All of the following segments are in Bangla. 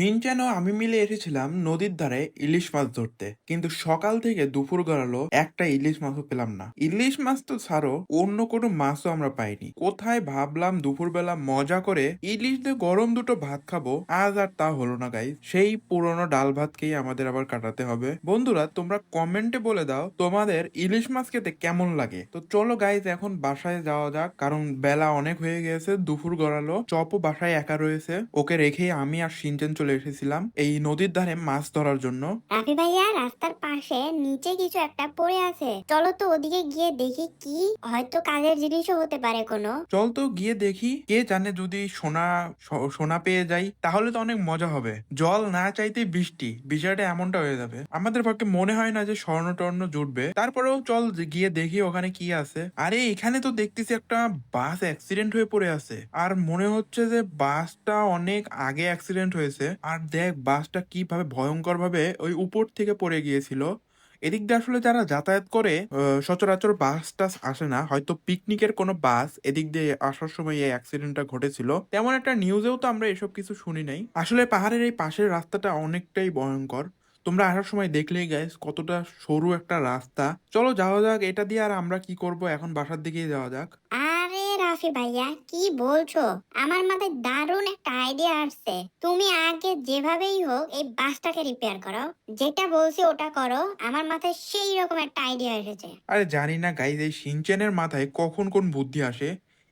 শিনচ্যান ও আমি মিলে এসেছিলাম নদীর ধারে ইলিশ মাছ ধরতে। কিন্তু সকাল থেকে দুপুর গড়ালো একটা ইলিশ মাছও পেলাম না। ইলিশ মাছ তো ছাড়ো, অন্য কোনো মাছও আমরা পাইনি। কোথায় ভাবলাম দুপুরবেলা মজা করে ইলিশ দিয়ে গরম দুটো ভাত খাব? আজ আর তা হলো না গাই সেই পুরনো ডাল ভাতকেই আমাদের আবার কাটাতে হবে। বন্ধুরা, তোমরা কমেন্টে বলে দাও তোমাদের ইলিশ মাছ খেতে কেমন লাগে। তো চলো গাইজ এখন বাসায় যাওয়া যাক। কারণ বেলা অনেক হয়ে গেছে, দুপুর গড়ালো। চপও বাসায় একা রয়েছে। ওকে রেখেই আমি আর সিনচেন চলে এসেছিলাম এই নদীর ধারে মাছ ধরার জন্য। রাফি ভাইয়া রাস্তার পাশে নিচে কিছু একটা পড়ে আছে। চলো তো ওদিকে গিয়ে দেখি কি হয়তো কাজের জিনিসও হতে পারে কোনো। চল তো গিয়ে দেখি কে জানে যদি সোনা স- সোনা পেয়ে যাই তাহলে তো অনেক মজা হবে। জল না চাইতে বৃষ্টি বিষয়টা এমনটা হয়ে যাবে। আমাদের পক্ষে মনে হয় না যে স্বর্ণ টর্ণ জুটবে। তারপরেও চল যে গিয়ে দেখি ওখানে কি আছে। আরে এখানে তো দেখতেছি একটা বাস অ্যাক্সিডেন্ট হয়ে পড়ে আছে। আর মনে হচ্ছে যে বাসটা অনেক আগে অ্যাক্সিডেন্ট হয়েছে। আর দেখ বাসটা কীভাবে ভয়ঙ্কর ভাবে ওই উপর থেকে পড়ে গিয়েছিল। এদিক দিয়ে আসলে যারা যাতায়াত করে সচরাচর বাস টাস আসে না। হয়তো পিকনিকের কোনো বাস এদিক দিয়ে আসার সময় এই অ্যাক্সিডেন্টটা ঘটেছিল। তেমন একটা নিউজেও তো আমরা এসব কিছু শুনি নাই। আসলে পাহাড়ের এই পাশের রাস্তাটা অনেকটাই ভয়ঙ্কর। তোমরা আসার সময় দেখলেই গাইস কতটা সরু একটা রাস্তা। চলো যাওয়া যাক, এটা দিয়ে আর আমরা কি করব? এখন বাসার দিকেই যাওয়া যাক। আরে রাফি ভাইয়া, কি বলছো? আমার মাথায় দারুণ একটা আইডিয়া আসছে। তুমি আগে যেভাবেই হোক এই বাসটাকে রিপেয়ার করো। যেটা বলছি ওটা করো। আমার মাথায় সেই রকম একটা আইডিয়া এসেছে। আরে জানি না গাইজ এই সিনচেনের মাথায় কখন কোন বুদ্ধি আসে।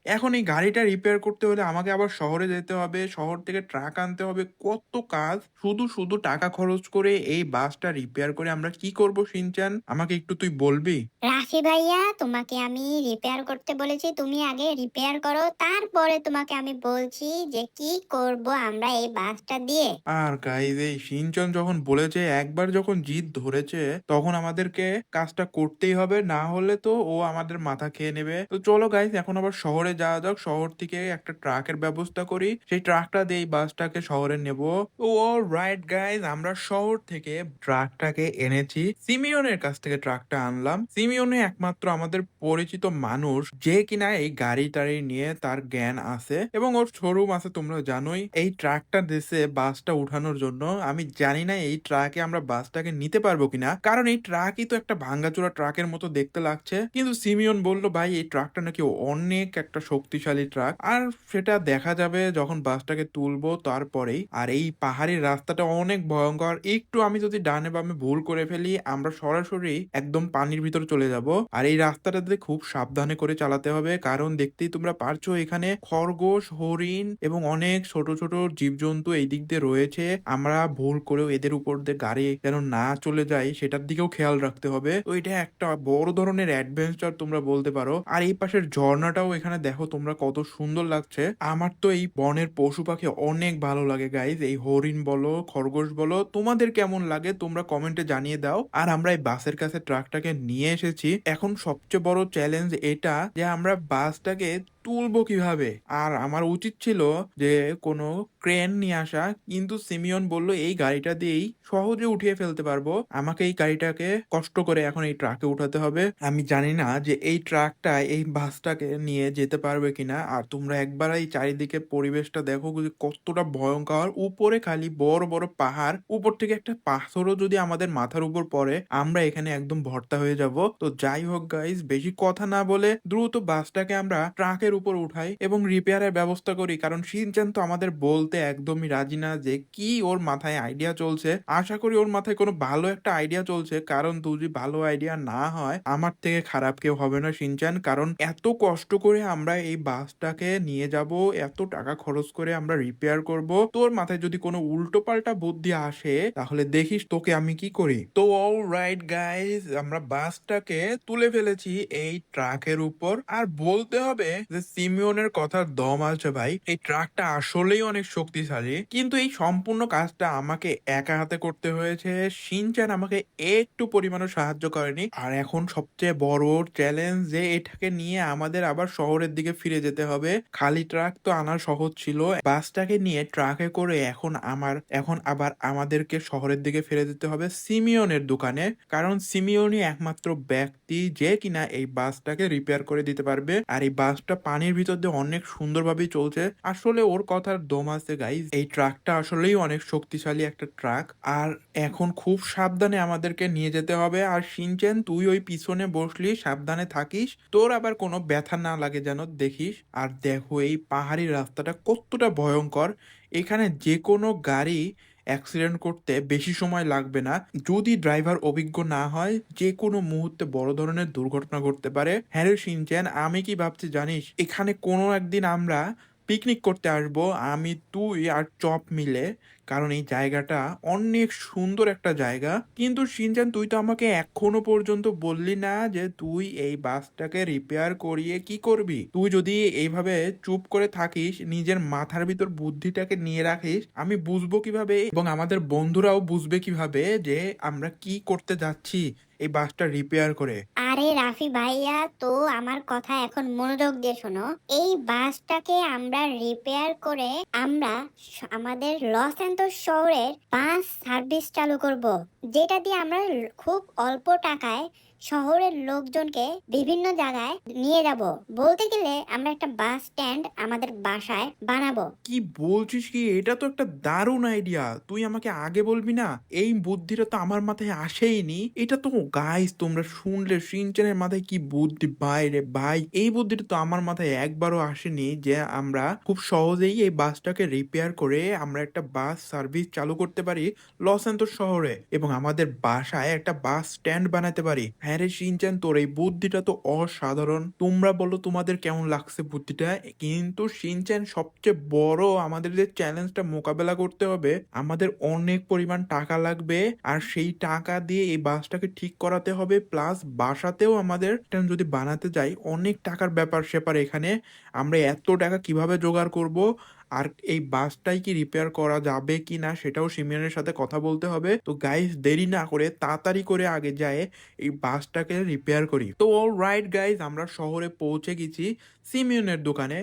এখন এই গাড়িটা রিপেয়ার করতে হলে আমাকে আবার শহরে যেতে হবে শহর থেকে ট্রাক আনতে হবে কত কাজ। শুধু শুধু টাকা খরচ করে এই বাসটা রিপেয়ার করে আমরা কি করব সিনচান? আমাকে একটু তুই বলবি? রাফি ভাইয়া তোমাকে আমি রিপেয়ার করতে বলেছি তুমি আগে রিপেয়ার করো তারপরে তোমাকে আমি বলছি যে কি করব আমরা এই বাসটা দিয়ে। আর গাইজ এই সিনচন যখন বলেছে একবার যখন জিদ ধরেছে তখন আমাদেরকে কাজটা করতেই হবে না হলে তো ও আমাদের মাথা খেয়ে নেবে। তো চলো গাইজ এখন আবার শহরে যাওয়া যাক, শহর থেকে একটা ট্রাকের ব্যবস্থা করি। সেই ট্রাকটা দিয়ে বাসটাকে শহরে নেব। ও রাইট গাইজ আমরা শহর থেকে ট্রাকটাকে এনেছি। সিমিয়নের কাছ থেকে ট্রাকটা আনলাম। সিমিয়নে একমাত্র আমাদের পরিচিত মানুষ, যে কিনা এই গাড়ি টাড়ি নিয়ে তার জ্ঞান আছে এবং ওর শোরুম আছে তোমরা জানোই। এই ট্রাকটা দেশে বাসটা উঠানোর জন্য। আমি জানি না এই ট্রাকে আমরা বাসটাকে নিতে পারব কিনা। কারণ এই ট্রাকই তো একটা ভাঙ্গাচোরা ট্রাকের মতো দেখতে লাগছে। কিন্তু সিমিয়ন বলল, ভাই, এই ট্রাকটা নাকি অনেক একটা শক্তিশালী ট্রাক। আর সেটা দেখা যাবে যখন বাসটাকে তুলবো তারপরেই। আর এই পাহাড়ি রাস্তাটা অনেক ভয়ঙ্কর। একটু আমি যদি ডানে বামে ভুল করে ফেলি, আমরা সরাসরি একদম পানির ভিতর চলে যাব। আর এই রাস্তাটাতে খুব সাবধানে করে চালাতে হবে। কারণ দেখতেই তোমরা পারছ, এখানে খরগোশ, হরিণ এবং অনেক ছোট ছোট জীবজন্তু এই দিক দিয়ে রয়েছে। আমরা ভুল করেও এদের উপর দিয়ে গাড়ি যেন না চলে যায়, সেটার দিকেও খেয়াল রাখতে হবে। তো এটা একটা বড় ধরনের অ্যাডভেঞ্চার তোমরা বলতে পারো। আর এই পাশের ঝর্ণাটাও এখানে দেখো তোমরা কত সুন্দর লাগছে। আমার তো এই বনের পশু পাখি অনেক ভালো লাগে গাইজ এই হরিণ বলো, খরগোশ বলো, তোমাদের কেমন লাগে তোমরা কমেন্টে জানিয়ে দাও। আর আমরা এই বাসের কাছে ট্রাকটাকে নিয়ে এসেছি। এখন সবচেয়ে বড় চ্যালেঞ্জ এটা যে আমরা বাসটাকে তুলবো কীভাবে? আর আমার উচিত ছিল যে কোনো ক্রেন নিয়ে আসা, কিন্তু সিমিয়ন বলল, এই গাড়িটা দিয়েই সহজে উঠিয়ে ফেলতে পারব। আমাকে এই গাড়িটাকে কষ্ট করে এখন এই ট্রাকে উঠাতে হবে। আমি জানি না যে এই ট্রাকটা এই বাসটাকে নিয়ে যেতে পারবে কিনা। আর তোমরা একবার এই চারিদিকে পরিবেশটা দেখো যে কতটা ভয়ঙ্কর। উপরে খালি বড় বড় পাহাড়। উপর থেকে একটা পাথরও যদি আমাদের মাথার উপর পড়ে, আমরা এখানে একদম ভর্তা হয়ে যাব। তো যাই হোক গাইজ বেশি কথা না বলে দ্রুত বাসটাকে আমরা ট্রাকের উপর উঠাই এবং রিপেয়ারের ব্যবস্থা করি। কারণ শিনচান তো আমাদের বলতে একদমই রাজি না যে কি ওর মাথায় আইডিয়া চলছে। আশা করি ওর মাথায় কোনো ভালো একটা আইডিয়া চলছে। কারণ যদি ভালো আইডিয়া না হয়, আমার থেকে খারাপ কেউ হবে না শিনচান কারণ এত কষ্ট করে আমরা এই বাসটাকে নিয়ে যাব, এত টাকা খরচ করে আমরা রিপেয়ার করব। তোর মাথায় যদি কোনো উল্টো পাল্টা বুদ্ধি আসে, তাহলে দেখিস তোকে আমি কি করি। তো অল রাইট গাইজ আমরা বাসটাকে তুলে ফেলেছি এই ট্রাকের উপর। আর বলতে হবে যে সিমিয়নের কথার দম আছে ভাই, এই ট্রাকটা আসলেই অনেক শক্তিশালী। কিন্তু এই সম্পূর্ণ কাজটা আমাকে একা হাতে করতে হয়েছে। সিনচান আমাকে একটু পরিমাণও সাহায্য করেনি। আর এখন সবচেয়ে বড় চ্যালেঞ্জ যে এটাকে নিয়ে আমাদের আবার শহরের দিকে ফিরে যেতে হবে। খালি ট্রাক তো আনা সহজ ছিল। বাসটাকে নিয়ে ট্রাকে করে এখন আমার, এখন আবার আমাদেরকে শহরের দিকে ফিরে যেতে হবে সিমিওনের দোকানে। কারণ সিমিয়নই একমাত্র ব্যক্তি যে কিনা এই বাসটাকে রিপেয়ার করে দিতে পারবে। আর এই বাসটা পানির ভিতর দিয়ে অনেক সুন্দরভাবেই চলছে। আসলে ওর কথার দম আছে গাইজ এই ট্রাকটা আসলেই অনেক শক্তিশালী একটা ট্রাক। আর এখন খুব সাবধানে আমাদেরকে নিয়ে যেতে হবে। আর সিনচেন, তুই ওই পিছনে বসলি, সাবধানে থাকিস। তোর আবার কোনো ব্যথা না লাগে যেন দেখিস। আর দেখো এই পাহাড়ি রাস্তাটা কতটা ভয়ঙ্কর। এখানে যে কোনো গাড়ি অ্যাক্সিডেন্ট করতে বেশি সময় লাগবে না। যদি ড্রাইভার অভিজ্ঞ না হয় যে কোনো মুহূর্তে বড় ধরনের দুর্ঘটনা ঘটতে পারে। হ্যারে, সিনচ্যান, আমি কি ভাবছি জানিস? এখানে কোনো একদিন আমরা পিকনিক করতে আসব, আমি তুই আর চপ মিলে, কারণ এই জায়গাটা অনেক সুন্দর একটা জায়গা। কিন্তু সিনচান তুই তো আমাকে এখনও পর্যন্ত বললি না যে তুই এই বাসটাকে রিপেয়ার করিয়ে কি করবি। তুই যদি এইভাবে চুপ করে থাকিস, নিজের মাথার ভিতর বুদ্ধিটাকে নিয়ে রাখিস, আমি বুঝব কীভাবে এবং আমাদের বন্ধুরাও বুঝবে কীভাবে যে আমরা কি করতে যাচ্ছি। এই বাসটা রিপেয়ার করে। আরে রাফি ভাইয়া, তো আমার কথা এখন মনোযোগ দিয়ে শোনো। এই বাসটাকে আমরা রিপেয়ার করে আমরা আমাদের লস অ্যান্টোস শহরের বাস সার্ভিস চালু করব। যেটা দিয়ে আমরা খুব অল্প টাকায় শহরের লোকজনকে বিভিন্ন জায়গায় নিয়ে যাব। বলতে গেলে আমরা একটা বাস স্ট্যান্ড আমাদের বাসায় বানাবো। কি বলছিস কি? এটা তো একটা দারুণ আইডিয়া। তুই আমাকে আগে বলবি না? এই বুদ্ধিটা তো আমার মাথায় আসেইনি এটা তো গাইস তোমরা শুনলে সিনচেনের মাথায় কি বুদ্ধি? বাইরে ভাই এই বুদ্ধিটা তো আমার মাথায় একবারও আসেনি যে আমরা খুব সহজেই এই বাসটাকে রিপেয়ার করে আমরা একটা বাস সার্ভিস চালু করতে পারি লস অ্যান্টোস শহরে এবং আমাদের বাসায় একটা বাস স্ট্যান্ড বানাতে পারি। হ্যাঁ রে সিনচেন তোর এই বুদ্ধিটা তো অসাধারণ। তোমরা বলো তোমাদের কেমন লাগছে বুদ্ধিটা? কিন্তু সিনচেন সবচেয়ে বড় আমাদের যে চ্যালেঞ্জটা মোকাবেলা করতে হবে, আমাদের অনেক পরিমাণ টাকা লাগবে, আর সেই টাকা দিয়ে এই বাসটাকে ঠিক করাতে হবে, প্লাস বাসাতেও আমাদের যদি বানাতে যাই, অনেক টাকার ব্যাপার সেপার এখানে। আমরা এত টাকা কীভাবে জোগাড় করব? আর এই বাসটাই কি রিপেয়ার করা যাবে কি না সেটাও সিমিয়নের সাথে কথা বলতে হবে। তো গাইস দেরি না করে তাড়াতাড়ি করে আগে যায় এই বাসটাকে রিপেয়ার করি। তো অল রাইট গাইজ আমরা শহরে পৌঁছে গেছি। সিমিয়নের দোকানে।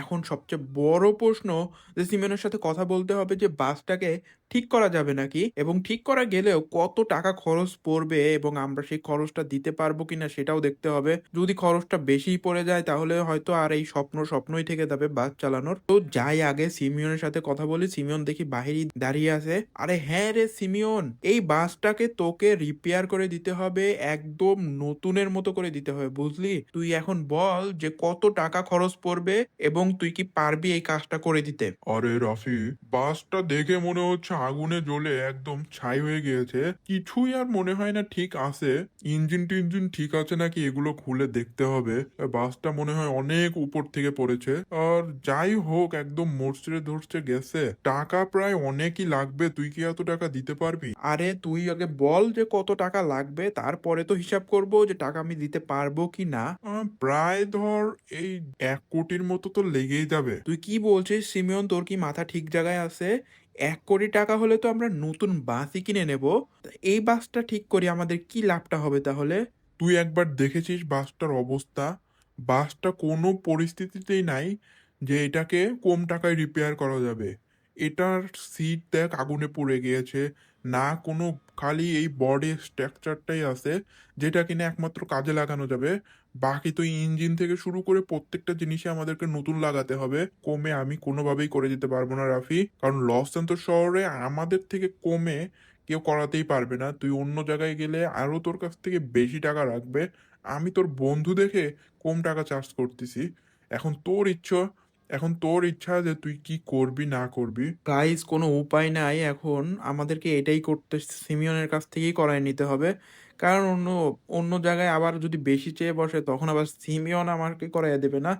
এখন সবচেয়ে বড় প্রশ্ন যে সিমিয়নের সাথে কথা বলতে হবে যে বাসটাকে ঠিক করা যাবে নাকি? এবং ঠিক করা গেলেও কত টাকা খরচ পড়বে এবং আমরা সেই খরচটা দিতে পারব কিনা সেটাও দেখতে হবে। যদি খরচটা বেশি পড়ে যায় তাহলে হয়তো আর এই স্বপ্ন স্বপ্নই থেকে যাবে বাস চালানোর। তো যাই আগে সিমিয়নের সাথে কথা বলি, সিমিয়ন দেখি বাহিরে দাঁড়িয়ে আছে। আরে হ্যাঁ রে সিমিয়ন, এই বাসটাকে তোকে রিপেয়ার করে দিতে হবে, একদম নতুনের মতো করে দিতে হবে, বুঝলি? তুই এখন বল যে কত টাকা খরচ পড়বে এবং তুই কি পারবি এই কাজটা করে দিতে? আরে রাফি বাসটা দেখে মনে হচ্ছে আগুনে জ্বলে একদম ছাই হয়ে গিয়েছে। কিছুই আর মনে হয় না ঠিক আছে। ইঞ্জিন টিঞ্জিন ঠিক আছে নাকি এগুলো খুলে দেখতে হবে। বাসটা মনে হয় অনেক উপর থেকে পড়েছে। আর যাই হোক একদম মরচড়ে ধরছে গেছে। টাকা প্রায় অনেকই লাগবে তুই কি এত টাকা দিতে পারবি? আরে তুই আগে বল যে কত টাকা লাগবে তারপরে তো হিসাব করব যে টাকা আমি দিতে পারব কি না। প্রায় ধর এই এক কোটির মতো তো লেগেই যাবে। তুই কি বলছিস সিমিয়ন? তোর কি মাথা ঠিক জায়গায় আছে? এক কোটি টাকা হলে তো আমরা নতুন বাসই কিনে নেব। এই বাসটা ঠিক করি আমাদের কি লাভটা হবে তাহলে? তুই একবার দেখেছিস বাসটার অবস্থা? বাসটা কোনো পরিস্থিতিতেই নাই যে এটাকে কম টাকায় রিপেয়ার করা যাবে। এটার সিট দেখ আগুনে পুড়ে গিয়েছে। না কোনো খালি এই বডি স্ট্রাকচারটাই আছে যেটা কিনা একমাত্র কাজে লাগানো যাবে। বাকি তো ইঞ্জিন থেকে শুরু করে প্রত্যেকটা জিনিসে আমাদেরকে নতুন লাগাতে হবে। কমে আমি কোনোভাবেই করে দিতে পারব না, রাফি। কারণ লস অ্যান্টোস শহরে আমাদের থেকে কমে কেউ করাতেই পারবে না। তুই অন্য জায়গায় গেলে আরও তোর কাছ থেকে বেশি টাকা রাখবে। আমি তোর বন্ধু দেখে কম টাকা চার্জ করতেছি। এখন তোর ইচ্ছা, এখন তোর ইচ্ছা যে তুই কি করবি, না করবি। গাইজ কোনো উপায় নাই এখন। আমাদেরকে এটাই করতে সিমিয়নের কাছ থেকেই করায় নিতে হবে। কারণ অন্য অন্য জায়গায় আবার যদি বেশি চেয়ে বসে, তখন আবার সিমিয়ন আমাকে করাইয়া দেবে না।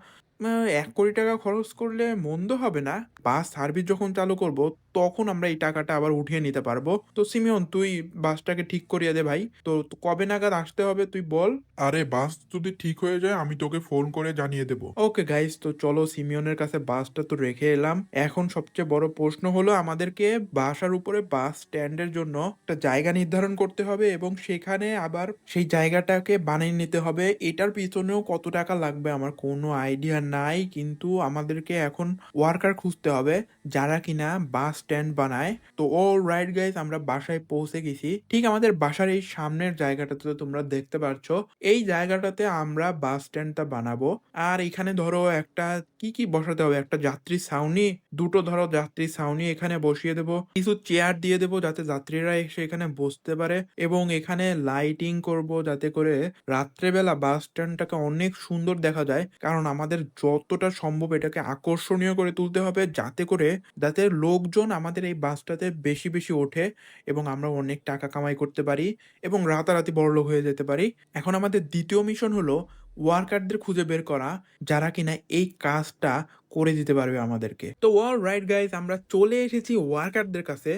এক কোটি টাকা খরচ করলে মন্দ হবে না? বাস সার্ভিস যখন চালু করব তখন আমরা এই টাকাটা আবার উঠিয়ে নিতে পারব। তো সিমিয়ন তুই বাসটাকে ঠিক করিয়ে দে ভাই। তো কবে নাগাদ আসতে হবে তুই বল? আরে বাস যদি ঠিক হয়ে যায় আমি তোকে ফোন করে জানিয়ে দেব। ওকে গাইস তো চলো সিমিয়নের কাছে বাসটা তো রেখে এলাম। এখন সবচেয়ে বড় প্রশ্ন হলো আমাদেরকে বাসার উপরে বাস স্ট্যান্ডের জন্য একটা জায়গা নির্ধারণ করতে হবে এবং সেখানে আবার সেই জায়গাটাকে বানিয়ে নিতে হবে। এটার পিছনেও কত টাকা লাগবে আমার কোনো আইডিয়া নাই, কিন্তু আমাদেরকে এখন ওয়ার্কার খুঁজতে হবে যারা কিনা বাস স্ট্যান্ড বানায়। তো অল রাইট গাইজ আমরা বাসায় পৌঁছে গেছি। ঠিক আমাদের বাসার এই সামনের জায়গাটাতে তো তোমরা দেখতে পাচ্ছ এই জায়গাটাতে আমরা বাস স্ট্যান্ডটা বানাবো। আর এখানে ধরো একটা কি কি বসাতে হবে? একটা যাত্রী ছাউনি, দুটো ধরো যাত্রী ছাউনি এখানে বসিয়ে দেবো। কিছু চেয়ার দিয়ে দেবো যাতে যাত্রীরা এসে এখানে বসতে পারে। এবং এখানে লাইটিং করব যাতে করে রাত্রেবেলা বাস স্ট্যান্ডটাকে অনেক সুন্দর দেখা যায়। কারণ আমাদের যতটা সম্ভব এটাকে আকর্ষণীয় করে তুলতে হবে যাতে করে যাতে লোকজন আমাদের এই বাসটাতে বেশি বেশি ওঠে এবং আমরা অনেক টাকা কামাই করতে পারি এবং রাতারাতি বড়লোক হয়ে যেতে পারি। এখন আমাদের দ্বিতীয় মিশন হলো ওয়ার্কারদের খুঁজে বের করা, যারা কিনা এই কাজটা করে দিতে পারবে আমাদেরকে। তো অল রাইট গাইজ আমরা চলে এসেছি ওয়ার্কারদের কাছে।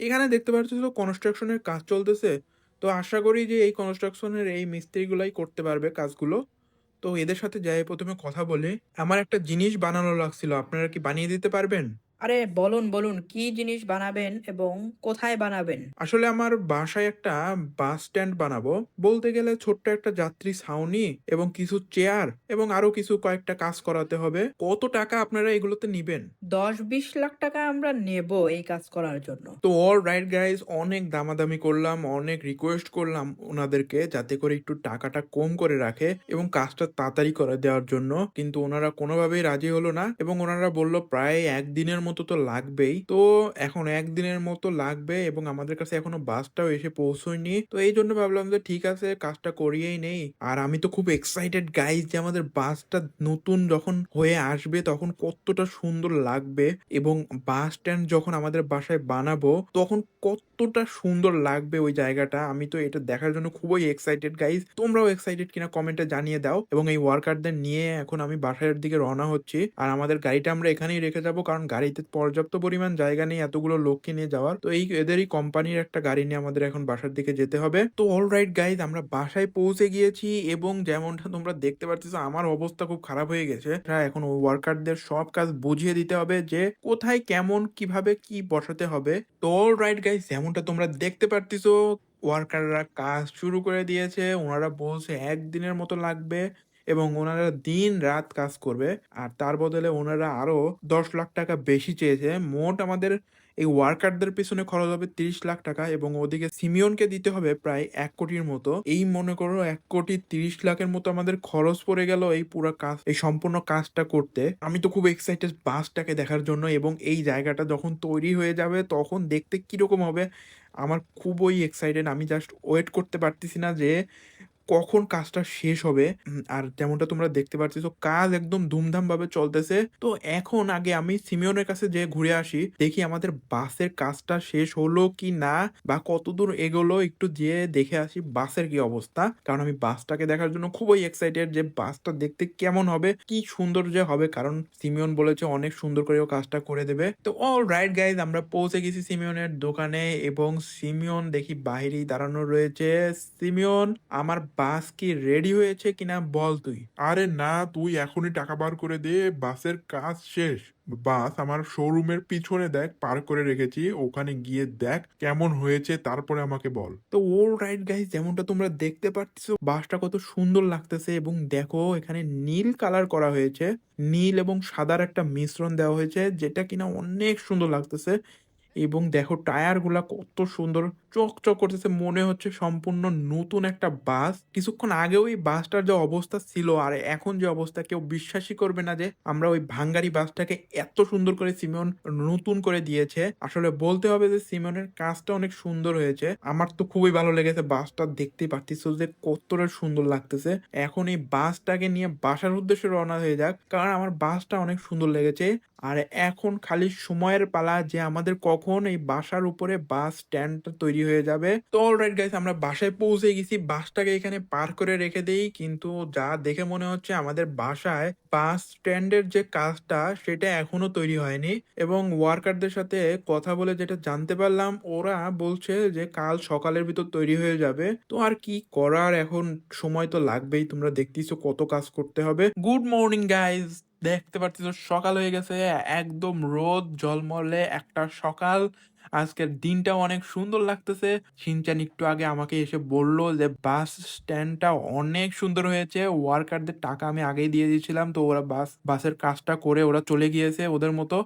এখানে দেখতে পাচ্ছ কনস্ট্রাকশনের কাজ চলতেছে। তো আশা করি যে এই কনস্ট্রাকশনের এই মিস্ত্রিগুলাই করতে পারবে কাজগুলো। তো এদের সাথে যাই, প্রথমে কথা বলে। আমার একটা জিনিস বানানো লাগছিল, আপনারা কি বানিয়ে দিতে পারবেন? আরে বলুন বলুন কি জিনিস বানাবেন এবং কোথায় বানাবেন? আসলে আমার বাসায় একটা বাস স্ট্যান্ড বানাবো। বলতে গেলে ছোট্ট একটা যাত্রী ছাউনি এবং কিছু চেয়ার এবং আরও কিছু কয়েকটা কাজ করাতে হবে। কত টাকা আপনারা এগুলোতে নিবেন? দশ বিশ লাখ টাকা আমরা নেব এই কাজ করার জন্য। তো অল রাইট গাইজ অনেক দামাদামি করলাম অনেক রিকোয়েস্ট করলাম ওনাদেরকে যাতে করে একটু টাকাটা কম করে রাখে এবং কাজটা তাড়াতাড়ি করে দেওয়ার জন্য। কিন্তু ওনারা কোনোভাবেই রাজি হলো না এবং ওনারা বলল প্রায় একদিনের মতো তো লাগবেই। তো এখন একদিনের মতো লাগবে এবং আমাদের কাছে এখনও বাসটাও এসে পৌঁছয়নি। তো এই জন্য ভাবলাম যে ঠিক আছে, কাজটা করিয়েই নেই। আর আমি তো খুব এক্সাইটেড গাইজ যে আমাদের বাসটা নতুন যখন হয়ে আসবে তখন কতটা সুন্দর লাগবে এবং বাস স্ট্যান্ড যখন আমাদের বাসায় বানাবো তখন কতটা সুন্দর লাগবে ওই জায়গাটা। আমি তো এটা দেখার জন্য খুবই এক্সাইটেড গাইজ তোমরাও এক্সাইটেড কিনা কমেন্টে জানিয়ে দাও এবং এই ওয়ার্কারদের নিয়ে এখন আমি বাসার দিকে রওনা হচ্ছি। আর আমাদের গাড়িটা আমরা এখানেই রেখে যাব কারণ গাড়িতে পর্যাপ্ত পরিমাণ জায়গা নেই, এতগুলো লোককে নিয়ে যাওয়ার। তো এই এদেরই কোম্পানির একটা গাড়ি নিয়ে আমাদের এখন বাসার দিকে যেতে হবে। তো অল রাইট গাইজ আমরা বাসায় পৌঁছে গিয়েছি এবং যেমনটা তোমরা দেখতে পাচ্ছ আমার অবস্থা খুব খারাপ হয়ে গেছে। এখন ওয়ার্কারদের সব কাজ বুঝিয়ে দিতে হবে যে কোথায় কেমন, কীভাবে, কি বসাতে হবে। তো অল রাইট গাইজ যেমনটা তোমরা দেখতে পারতেছো ওয়ার্কাররা কাজ শুরু করে দিয়েছে, ওনারা বলছে একদিনের মতো লাগবে। এবং ওনারা দিন রাত কাজ করবে। আর তার বদলে ওনারা আরও দশ লাখ টাকা বেশি চেয়েছে। মোট আমাদের এই ওয়ার্কারদের পেছনে খরচ হবে তিরিশ লাখ টাকা এবং ওদিকে সিমিয়নকে দিতে হবে প্রায় এক কোটির মতো। এই মনে করো এক কোটি তিরিশ লাখের মতো আমাদের খরচ পড়ে গেল এই পুরো কাজ, এই সম্পূর্ণ কাজটা করতে। আমি তো খুব এক্সাইটেড বাসটাকে দেখার জন্য এবং এই জায়গাটা যখন তৈরি হয়ে যাবে তখন দেখতে কীরকম হবে, আমার খুবই এক্সাইটেড আমি জাস্ট ওয়েট করতে পারতেছি না যে কখন কাজটা শেষ হবে? আর যেমনটা তোমরা দেখতে পাচ্ছ কাজ একদম ধুমধাম ভাবে চলতেছে। তো এখন আগে আমি সিমিয়নের কাছে যে ঘুরে আসি, দেখি আমাদের বাসের কাজটা শেষ হলো কি না, বা কতদূর এগোলো, একটু যেয়ে দেখে আসি বাসের কি অবস্থা। কারণ আমি বাসটাকে দেখার জন্য খুবই এক্সাইটেড যে বাসটা দেখতে কেমন হবে, কি সুন্দর যে হবে। কারণ সিমিয়ন বলেছে অনেক সুন্দর করে ও কাজটা করে দেবে। তো অল রাইট গাইজ আমরা পৌঁছে গেছি সিমিয়নের দোকানে এবং সিমিয়ন দেখি বাইরেই দাঁড়ানো রয়েছে। সিমিয়ন, আমার বাস কি রেডি হয়েছে কিনা বল তুই। আরে না তুই এখনই টাকা বার করে দে বাসের কাজ শেষ। বাস আমার শোরুমের পিছনে দেখ পার করে রেখেছি ওখানে গিয়ে দেখ কেমন হয়েছে তারপরে আমাকে বল। তো ওল রাইট গাইজ যেমনটা তোমরা দেখতে পাচ্ছ বাসটা কত সুন্দর লাগতেছে এবং দেখো এখানে নীল কালার করা হয়েছে। নীল এবং সাদার একটা মিশ্রণ দেওয়া হয়েছে যেটা কিনা অনেক সুন্দর লাগতেছে। এবং দেখো টায়ারগুলা কত সুন্দর চকচক করতেছে, মনে হচ্ছে সম্পূর্ণ নতুন একটা বাস। কিছুক্ষণ আগেও এই বাসটার যে অবস্থা ছিল আর এখন যে অবস্থা, কেউ বিশ্বাসই করবে না যে আমরা ওই ভাঙ্গারি বাসটাকে এত সুন্দর করে সিমন নতুন করে দিয়েছে। আসলে বলতে হবে যে সিমনের কাজটা অনেক সুন্দর হয়েছে। আমার তো খুবই ভালো লেগেছে বাসটা দেখতেই পারতেছো যে কতটা সুন্দর লাগতেছে। এখন এই বাসটাকে নিয়ে বাসার উদ্দেশ্যে রওনা হয়ে যাক, কারণ আমার বাসটা অনেক সুন্দর লেগেছে। আর এখন খালি সময়ের পালা যে আমাদের কখন এই বাসার উপরে বাস স্ট্যান্ডটা তৈরি হয়ে যাবে। তো অলরাইট গাইস আমরা বাসায় পৌঁছে গেছি। বাসটাকে এখানে পার করে রেখে দেই। কিন্তু যা দেখে মনে হচ্ছে আমাদের বাসায় বাস স্ট্যান্ডের যে কাজটা, সেটা এখনও তৈরি হয়নি। এবং ওয়ার্কারদের সাথে কথা বলে যেটা জানতে পারলাম, ওরা বলছে যে কাল সকালের ভিতর তৈরি হয়ে যাবে। তো আর কি করার এখন সময় তো লাগবেই। তোমরা দেখতেছো কত কাজ করতে হবে। গুড মর্নিং গাইজ দেখতে পাচ্ছিস সকাল হয়ে গেছে, একদম রোদ জলমলে একটা সকাল। আজকের দিনটাও অনেক সুন্দর লাগতেছে। শিনচান একটু আগে আমাকে এসে বলল যে, বাস স্ট্যান্ডটা অনেক সুন্দর হয়েছে। ওয়ার্কারদের টাকা আমি আগেই দিয়ে দিয়েছিলাম, তো ওরা বাস, বাসের কাজটা করে ওরা চলে গিয়েছে ওদের মতো।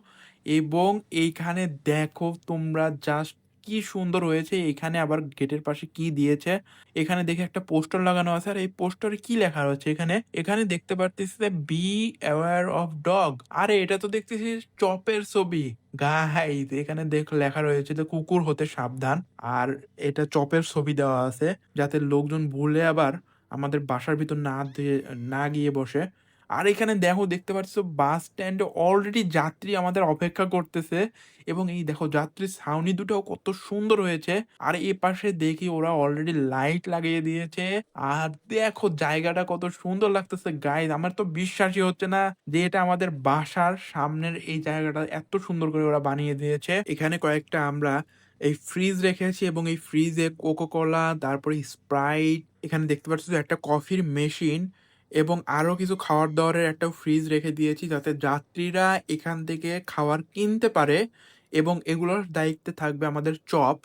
এবং এইখানে দেখো তোমরা জাস্ট কি সুন্দর হয়েছে, এখানে আবার গেটের পাশে কি দিয়েছে। এখানে দেখে একটা পোস্টার লাগানো আছে, আর এই পোস্টারে কি লেখা রয়েছে এখানে? এখানে দেখতে পারতেছি যে বি অ্যাওয়ার অফ ডগ আরে, এটা তো দেখতেছি চপের ছবি। গাইস এখানে দেখ, লেখা রয়েছে যে, কুকুর হতে সাবধান। আর এটা চপের ছবি দেওয়া আছে, যাতে লোকজন ভুলে আবার আমাদের বাসার ভিতর না দিয়ে, না গিয়ে বসে। আর এখানে দেখো, দেখতে পাচ্ছ বাস স্ট্যান্ডে অলরেডি যাত্রী আমাদের অপেক্ষা করতেছে এবং এই দেখো, যাত্রীর ছাউনি দুটোও কত সুন্দর হয়েছে। আর এ পাশে দেখি ওরা অলরেডি লাইট লাগিয়ে দিয়েছে। আর দেখো, জায়গাটা কত সুন্দর লাগতেছে। গাইজ আমার তো বিশ্বাসই হচ্ছে না যে এটা আমাদের বাসার সামনের এই জায়গাটা এত সুন্দর করে ওরা বানিয়ে দিয়েছে। এখানে কয়েকটা আমরা এই ফ্রিজ রেখেছি এবং এই ফ্রিজে কোকো কোলা তারপরে স্প্রাইট এখানে দেখতে পাচ্ছ একটা কফির মেশিন এবং আরও কিছু খাওয়ার দাওয়ারের একটা ফ্রিজ রেখে দিয়েছি যাতে যাত্রীরা এখান থেকে খাওয়ার কিনতে পারে এবং এগুলোর দায়িত্বে থাকবে আমাদের চপ।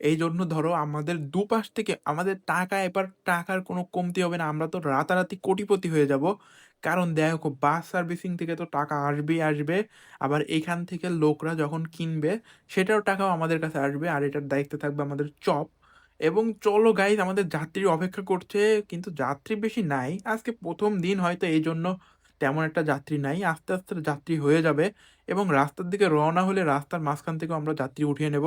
এই জন্য ধরো আমাদের দুপাশ থেকে আমাদের টাকা এবার টাকার কোনো কমতি হবে না, আমরা তো রাতারাতি কোটিপতি হয়ে যাব। কারণ দেখো বাস সার্ভিসিং থেকে তো টাকা আসবেই আসবে, আবার এখান থেকে লোকরা যখন কিনবে সেটাও টাকাও আমাদের কাছে আসবে, আর এটার দায়িত্বে থাকবে আমাদের চপ। এবং চলো গাইজ আমাদের যাত্রী অপেক্ষা করছে, কিন্তু যাত্রী বেশি নাই। আজকে প্রথম দিন হয়তো এই জন্য তেমন একটা যাত্রী নাই। আস্তে আস্তে যাত্রী হয়ে যাবে এবং রাস্তার দিকে রওনা হলে রাস্তার মাঝখান থেকে আমরা যাত্রী উঠিয়ে নেব।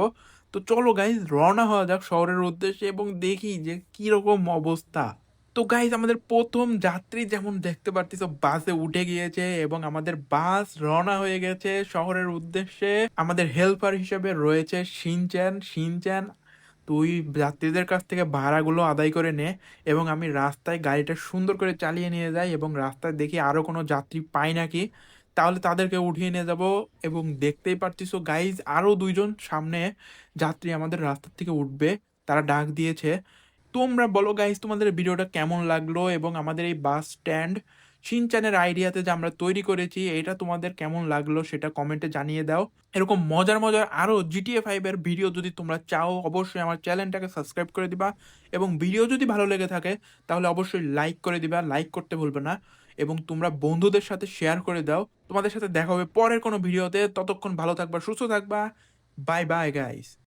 তো চলো গাইজ রওনা হওয়া যাক শহরের উদ্দেশ্যে এবং দেখি যে কীরকম অবস্থা। তো গাইজ আমাদের প্রথম যাত্রী যেমন দেখতে পারতেছ, বাসে উঠে গিয়েছে এবং আমাদের বাস রওনা হয়ে গেছে শহরের উদ্দেশ্যে। আমাদের হেল্পার হিসেবে রয়েছে শিনচ্যান। শিনচ্যান তুই যাত্রীদের কাছ থেকে ভাড়াগুলো আদায় করে নে এবং আমি রাস্তায় গাড়িটা সুন্দর করে চালিয়ে নিয়ে যাই এবং রাস্তায় দেখি আরও কোনো যাত্রী পাই নাকি, তাহলে তাদেরকে উঠিয়ে নিয়ে যাব এবং দেখতেই পারতিস গাইজ আরও দুইজন সামনে যাত্রী আমাদের রাস্তা থেকে উঠবে, তারা ডাক দিয়েছে। তোমরা বলো গাইজ তোমাদের ভিডিওটা কেমন লাগল এবং আমাদের এই বাস স্ট্যান্ড শিনচানের আইডিয়াতে যে আমরা তৈরি করেছি এটা তোমাদের কেমন লাগল সেটা কমেন্টে জানিয়ে দাও। এরকম মজার মজার আরও জিটিএ ফাইভের ভিডিও যদি তোমরা চাও, অবশ্যই আমার চ্যানেলটাকে সাবস্ক্রাইব করে দিবা এবং ভিডিও যদি ভালো লেগে থাকে, তাহলে অবশ্যই লাইক করে দিবা। লাইক করতে ভুলবে না এবং তোমরা বন্ধুদের সাথে শেয়ার করে দাও। তোমাদের সাথে দেখা হবে পরের কোনো ভিডিওতে ততক্ষণ ভালো থাকবা, সুস্থ থাকবা। Bye bye guys